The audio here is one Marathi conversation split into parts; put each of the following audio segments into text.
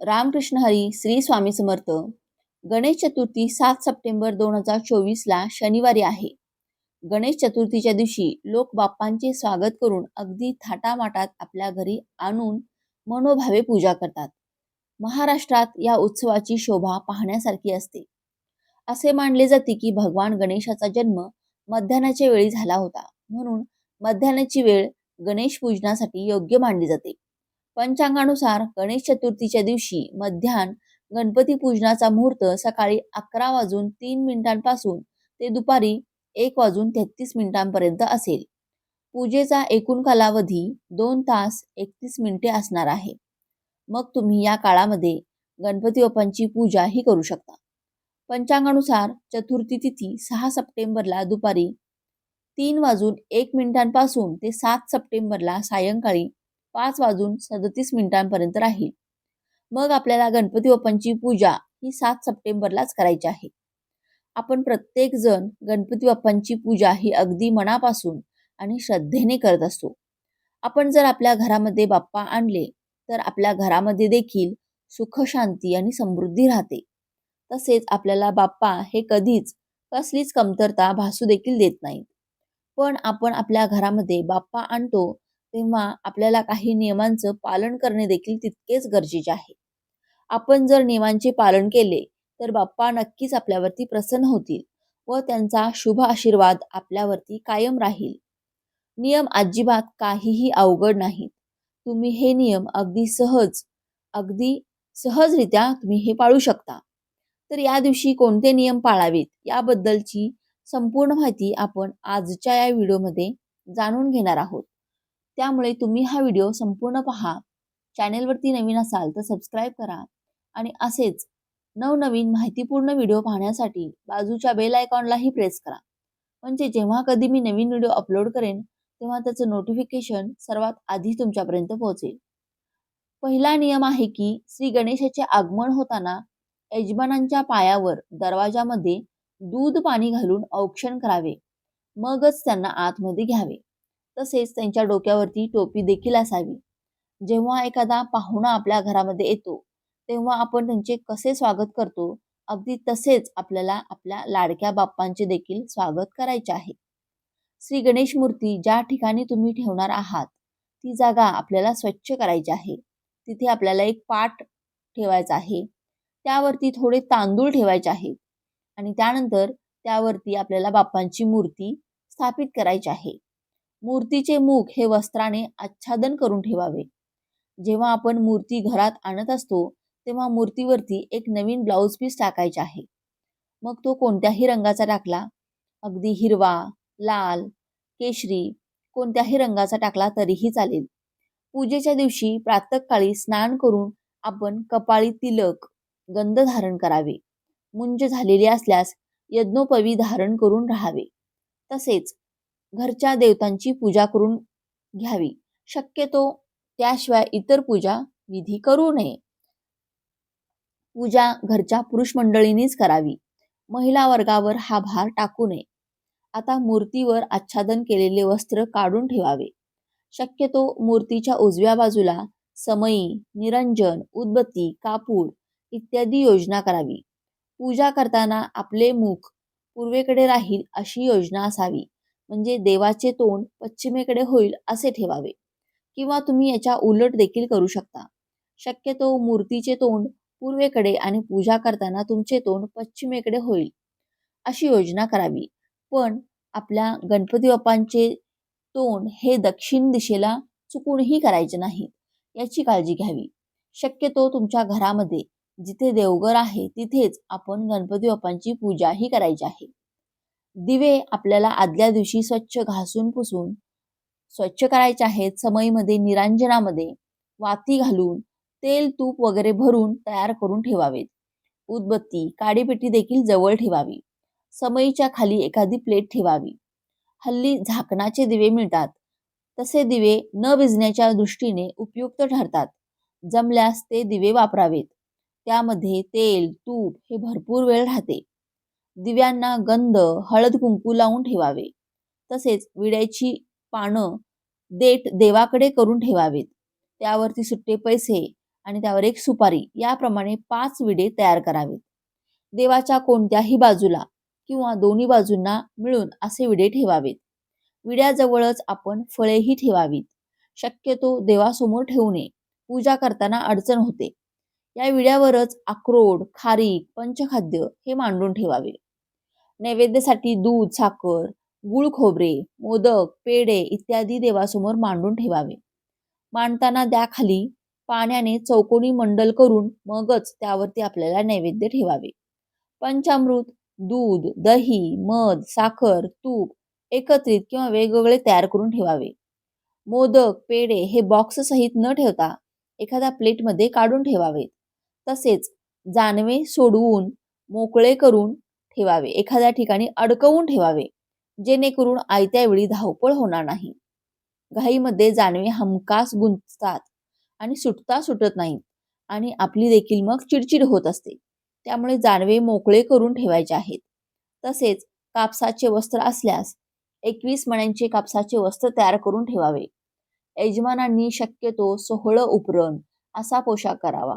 रामकृष्ण हरी श्री स्वामी समर्थ. गणेश चतुर्थी सात सप्टेंबर दोन हजार चोवीसला शनिवारी आहे. गणेश चतुर्थीच्या दिवशी लोक बाप्पांचे स्वागत करून अगदी थाटामाटात आपल्या घरी आणून मनोभावे पूजा करतात. महाराष्ट्रात या उत्सवाची शोभा पाहण्यासारखी असते. असे मानले जाते की भगवान गणेशाचा जन्म मध्यान्हाच्या वेळी झाला होता. म्हणून मध्यान्हाची वेळ गणेश पूजनासाठी योग्य मानली जाते. पंचांगानुसार गणेश चतुर्थीच्या दिवशी मध्यान गणपती पूजनाचा मुहूर्त सकाळी अकरा वाजून तीन मिनिटांपासून ते दुपारी एक वाजून तेहतीस मिनिटांपर्यंत असेल. पूजेचा एकूण कालावधी दोन तास एकतीस मिनिटे असणार आहे. मग तुम्ही या काळामध्ये गणपती बाप्पांची पूजाही करू शकता. पंचांगानुसार चतुर्थी तिथी सहा सप्टेंबरला दुपारी तीन वाजून एक मिनिटांपासून ते सात सप्टेंबरला सायंकाळी पाच वाजून सदतीस मिनिटांपर्यंत राहील. मग आपल्याला गणपती बाप्पांची पूजा ही सात सप्टेंबरलाच करायची आहे. आपण प्रत्येक जण गणपती बाप्पांची पूजा ही अगदी मनापासून आणि श्रद्धेने करत असतो. आपण जर आपल्या घरामध्ये बाप्पा आणले तर आपल्या घरामध्ये देखील सुख शांती आणि समृद्धी राहते. तसेच आपल्याला बाप्पा हे कधीच कसलीच कमतरता भासू देखील देत नाहीत. पण आपण आपल्या घरामध्ये बाप्पा आणतो तेव्हा आपल्याला काही नियमांचं पालन करणे देखील तितकेच गरजेचे आहे. आपण जर नियमांचे पालन केले तर बाप्पा नक्कीच आपल्यावरती प्रसन्न होतील व त्यांचा शुभ आशीर्वाद आपल्यावरती कायम राहील. नियम अजिबात काहीही अवघड नाहीत. तुम्ही हे नियम अगदी सहज अगदी सहजरित्या तुम्ही हे पाळू शकता. तर या दिवशी कोणते नियम पाळावेत याबद्दलची संपूर्ण माहिती आपण आजच्या या व्हिडिओमध्ये जाणून घेणार आहोत. त्यामुळे तुम्ही हा व्हिडिओ संपूर्ण पहा. चॅनेलवरती नवीन असाल तर सबस्क्राईब करा. आणि असेच नवनवीन माहितीपूर्ण व्हिडिओ पाहण्यासाठी बाजूच्या बेल आयकॉनलाही प्रेस करा. म्हणजे जेव्हा कधी मी नवीन व्हिडिओ अपलोड करेन तेव्हा त्याचं नोटिफिकेशन सर्वात आधी तुमच्यापर्यंत पोहोचेल. पहिला नियम आहे की श्री गणेशाचे आगमन होताना यजमानांच्या पायावर दरवाजामध्ये दूध पाणी घालून औक्षण करावे. मगच त्यांना आतमध्ये घ्यावे. तसेच त्यांच्या डोक्यावरती टोपी देखील असावी. जेव्हा एखादा पाहुणा आपल्या घरामध्ये येतो तेव्हा आपण त्यांचे कसे स्वागत करतो अगदी तसेच आपल्याला आपल्या लाडक्या बाप्पांचे देखील स्वागत करायचे आहे. श्री गणेश मूर्ती ज्या ठिकाणी तुम्ही ठेवणार आहात ती जागा आपल्याला स्वच्छ करायची आहे. तिथे आपल्याला एक पाट ठेवायचा आहे. त्यावरती थोडे तांदूळ ठेवायचे आहेत. आणि त्यानंतर त्यावरती आपल्याला बाप्पांची मूर्ती स्थापित करायची आहे. मूर्तीचे मुख हे वस्त्राने आच्छादन करून ठेवावे. जेव्हा आपण मूर्ती घरात आणत असतो तेव्हा मूर्तीवरती एक नवीन ब्लाऊज पीस टाकायचे आहे. मग तो कोणत्याही रंगाचा टाकला अगदी हिरवा लाल केशरी कोणत्याही रंगाचा टाकला तरीही चालेल. पूजेच्या दिवशी प्रातकाळी स्नान करून आपण कपाळी तिलक गंध धारण करावे. मुंज झालेली असल्यास यज्ञोपवी धारण करून राहावे. तसेच घरच्या देवतांची पूजा करून घ्यावी. शक्यतो त्याशिवाय इतर पूजा विधी करू नये. पूजा घरच्या पुरुष मंडळींनीच करावी. महिला वर्गावर हा भार टाकू नये. आता मूर्तीवर आच्छादन केलेले वस्त्र काढून ठेवावे. शक्यतो मूर्तीच्या उजव्या बाजूला समयी निरंजन उदबत्ती कापूर इत्यादी योजना करावी. पूजा करताना आपले मुख पूर्वेकडे राहील अशी योजना असावी. म्हणजे देवाचे तोंड पश्चिमेकडे होईल असे ठेवावे. किंवा तुम्ही याच्या उलट देखील करू शकता. शक्यतो मूर्तीचे तोंड पूर्वेकडे आणि पूजा करताना तुमचे तोंड पश्चिमेकडे होईल. अशी योजना करावी. पण आपल्या गणपती बाप्पांचे तोंड हे दक्षिण दिशेला चुकूनही करायचे नाही याची काळजी घ्यावी. शक्यतो तुमच्या घरामध्ये जिथे देवघर आहे तिथेच आपण गणपती बाप्पांची पूजाही करायची आहे. दिवे आपल्याला आदल्या दिवशी स्वच्छ घासून पुसून स्वच्छ करायचे आहेत समईमध्ये निरांजनामध्ये वाती घालून तेल तूप वगैरे भरून तयार करून ठेवावेत. उदबत्ती काडीपेटी देखील जवळ ठेवावी. समईच्या खाली एखादी प्लेट ठेवावी. हल्ली झाकणाचे दिवे मिळतात. तसे दिवे न भिजण्याच्या दृष्टीने उपयुक्त ठरतात. जमल्यास ते दिवे वापरावेत. त्यामध्ये तेल तूप हे भरपूर वेळ राहते. दिव्यांना गंध हळद कुंकू लावून ठेवावे. तसेच विड्याची पानं देठ देवाकडे करून ठेवावेत. त्यावरती सुट्टे पैसे आणि त्यावर एक सुपारी याप्रमाणे पाच विडे तयार करावेत. देवाच्या कोणत्याही बाजूला किंवा दोन्ही बाजूंना मिळून असे विडे ठेवावेत. विड्याजवळच आपण फळेही ठेवावीत. शक्यतो देवासमोर ठेवू नये. पूजा करताना अडचण होते. या विड्यावरच अक्रोड खारीक पंचखाद्य हे मांडून ठेवावे. नैवेद्यासाठी दूध साखर गुळ खोबरे मोदक पेढे इत्यादी देवासमोर मांडून ठेवावे. मांडताना द्याखाली पाण्याने चौकोनी मंडल करून मगच त्यावरती आपल्याला नैवेद्य ठेवावे. पंचामृत दूध दही मध साखर तूप एकत्रित किंवा वेगवेगळे तयार करून ठेवावे. मोदक पेढे हे बॉक्स सहित न ठेवता एखाद्या प्लेटमध्ये काढून ठेवावे तसेच जानवे सोडवून मोकळे करून ठेवावे. एखाद्या ठिकाणी अडकवून ठेवावे. जेणेकरून आयत्या वेळी धावपळ होणार नाही. घाईमध्ये जानवे हमखास गुंततात आणि सुटता सुटत नाहीत आणि आपली देखील मग चिडचिड होत असते. त्यामुळे जानवे मोकळे करून ठेवायचे आहेत. तसेच कापसाचे वस्त्र असल्यास एकवीस मण्यांचे कापसाचे वस्त्र तयार करून ठेवावे. यजमानांनी शक्यतो सोहळं उपरण असा पोशाख करावा.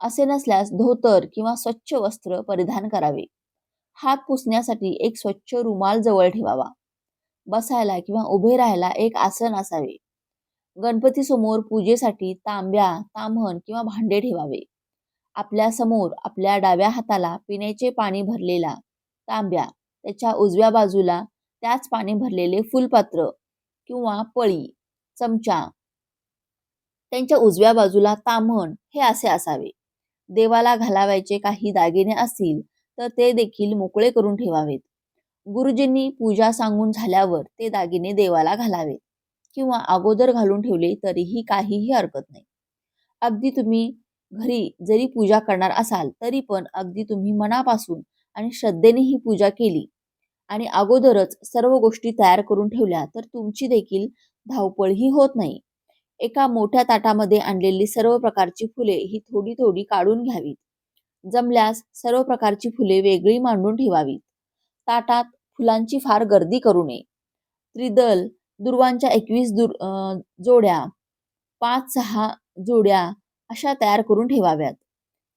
असे नसल्यास धोतर किंवा स्वच्छ वस्त्र परिधान करावे. हात पुसण्यासाठी एक स्वच्छ रुमाल जवळ ठेवावा. बसायला किंवा उभे राहायला एक आसन असावे. गणपती समोर पूजेसाठी तांब्या तांबण किंवा भांडे ठेवावे. आपल्यासमोर आपल्या डाव्या हाताला पिण्याचे पाणी भरलेला तांब्या त्याच्या उजव्या बाजूला त्याच पाणी भरलेले फुलपात्र किंवा पळी चमचा त्यांच्या उजव्या बाजूला तामण हे असे असावे. देवाला घालावायचे काही दागिने असतील तर ते देखील मोकळे करून ठेवावेत. गुरुजींनी पूजा सांगून झाल्यावर ते दागिने देवाला घालावेत. किंवा अगोदर घालून ठेवले तरीही काहीही हरकत नाही. अगदी तुम्ही घरी जरी पूजा करणार असाल तरी पण अगदी तुम्ही मनापासून आणि श्रद्धेने ही पूजा केली आणि अगोदरच सर्व गोष्टी तयार करून ठेवल्या तर तुमची देखील धावपळही होत नाही. एका मोठ्या ताटामध्ये आणलेली सर्व प्रकारची फुले ही थोडी थोडी काढून घ्यावीत. जमल्यास सर्व प्रकारची फुले वेगळी मांडून ठेवावीत. ताटात फुलांची फार गर्दी करू नये. त्रिदल दुर्वांच्या एकवीस दुर जोड्या पाच सहा जोड्या अशा तयार करून ठेवाव्यात.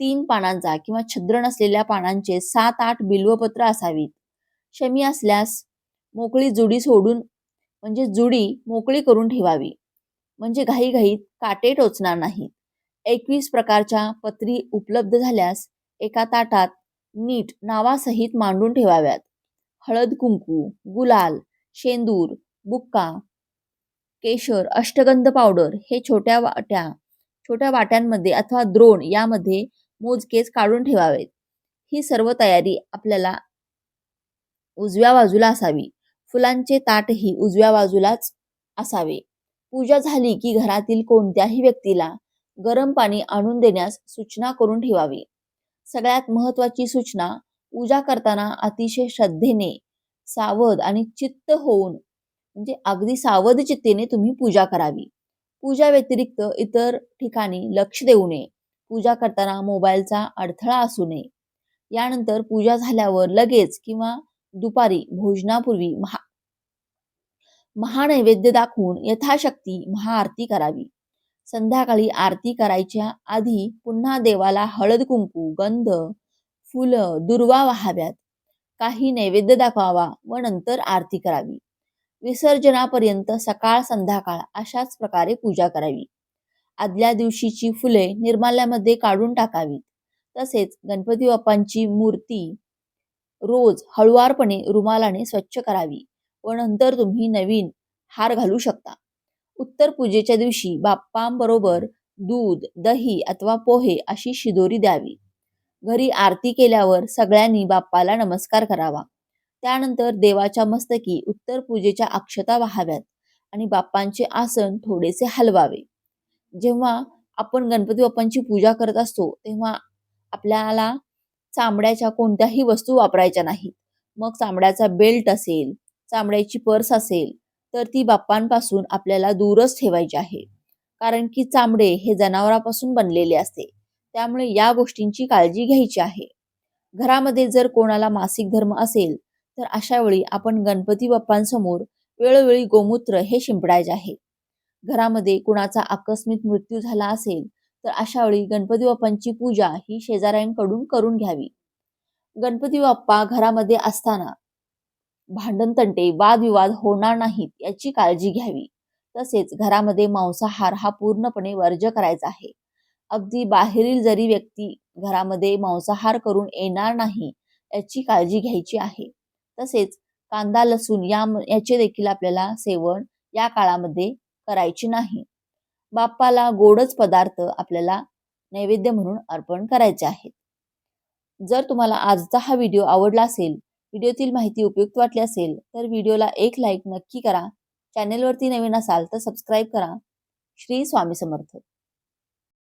तीन पानांचा किंवा छद्र नसलेल्या पानांचे सात आठ बिल्वपत्र असावीत. शमी असल्यास मोकळी जुडी सोडून म्हणजे जुडी मोकळी करून ठेवावी. म्हणजे घाईघाईत काटे टोचणार नाहीत. एकवीस प्रकारच्या पत्री उपलब्ध झाल्यास एका ताटात नीट नावासहित मांडून ठेवाव्यात. हळद कुंकू गुलाल शेंदूर बुक्का केशर अष्टगंध पावडर हे छोट्या वाट्या छोट्या वाट्यांमध्ये अथवा द्रोण यामध्ये मोजकेच काढून ठेवावेत. ही सर्व तयारी आपल्याला उजव्या बाजूला असावी. फुलांचे ताटही उजव्या बाजूलाच असावे. पूजा झाली की घरातील कोणत्याही व्यक्तीला गरम पाणी आणून देण्यास सूचना करून ठेवावी. सगळ्यात महत्वाची सूचना पूजा करताना अतिशय श्रद्धेने सावध आणि चित्त होऊन म्हणजे अगदी सावध चित्तेने तुम्ही पूजा करावी. पूजा व्यतिरिक्त इतर ठिकाणी लक्ष देऊ नये. पूजा करताना मोबाईलचा अडथळा असू नये. यानंतर पूजा झाल्यावर लगेच किंवा दुपारी भोजनापूर्वी महा महानैवेद्य दाखवून यथाशक्ती महाआरती करावी. संध्याकाळी आरती करायच्या आधी पुन्हा देवाला हळद कुंकू गंध फुलं दुर्वा वाहाव्यात. काही नैवेद्य दाखवावा व नंतर आरती करावी. विसर्जनापर्यंत सकाळ संध्याकाळ अशाच प्रकारे पूजा करावी. आदल्या दिवशीची फुले निर्माल्यामध्ये काढून टाकावीत. तसेच गणपती बाप्पांची मूर्ती रोज हळुवारपणे रुमालाने स्वच्छ करावी व नंतर तुम्ही नवीन हार घालू शकता. उत्तर पूजेच्या दिवशी बाप्पांबरोबर दूध दही अथवा पोहे अशी शिदोरी द्यावी. घरी आरती केल्यावर सगळ्यांनी बाप्पाला नमस्कार करावा. त्यानंतर देवाच्या मस्तकी उत्तर पूजेच्या अक्षता वाहाव्यात आणि बाप्पांचे आसन थोडेसे हलवावे. जेव्हा आपण गणपती बाप्पांची पूजा करत असतो तेव्हा आपल्याला चामड्याच्या कोणत्याही वस्तू वापरायच्या नाहीत. मग चामड्याचा बेल्ट असेल चामड्याची पर्स असेल तर ती बाप्पांपासून आपल्याला दूरच ठेवायची आहे. कारण की चामडे हे जनावरापासून बनलेले असते. त्यामुळे या गोष्टींची काळजी घ्यायची आहे. घरामध्ये जर कोणाला मासिक धर्म असेल तर अशा वेळी आपण गणपती बाप्पांसमोर वेळोवेळी गोमूत्र हे शिंपडायचे आहे. घरामध्ये कुणाचा आकस्मिक मृत्यू झाला असेल तर अशा वेळी गणपती बाप्पांची पूजा ही शेजाऱ्यांकडून करून घ्यावी. गणपती बाप्पा घरामध्ये असताना भांडणतंटे वादविवाद होणार नाहीत याची काळजी घ्यावी. तसेच घरामध्ये मांसाहार हा पूर्णपणे वर्ज करायचा आहे. अगदी बाहेरील जरी व्यक्ती घरामध्ये मांसाहार करून येणार नाही याची काळजी घ्यायची आहे. तसेच कांदा लसूण या याचे देखील आपल्याला सेवन या काळामध्ये करायचे नाही. बाप्पाला गोडच पदार्थ आपल्याला नैवेद्य म्हणून अर्पण करायचे आहेत. जर तुम्हाला आजचा हा व्हिडिओ आवडला असेल व्हिडिओतील माहिती उपयुक्त वाटली असेल तर व्हिडिओला एक लाईक नक्की करा. चॅनेलवरती नवीन असाल तर सबस्क्राईब करा. श्री स्वामी समर्थ.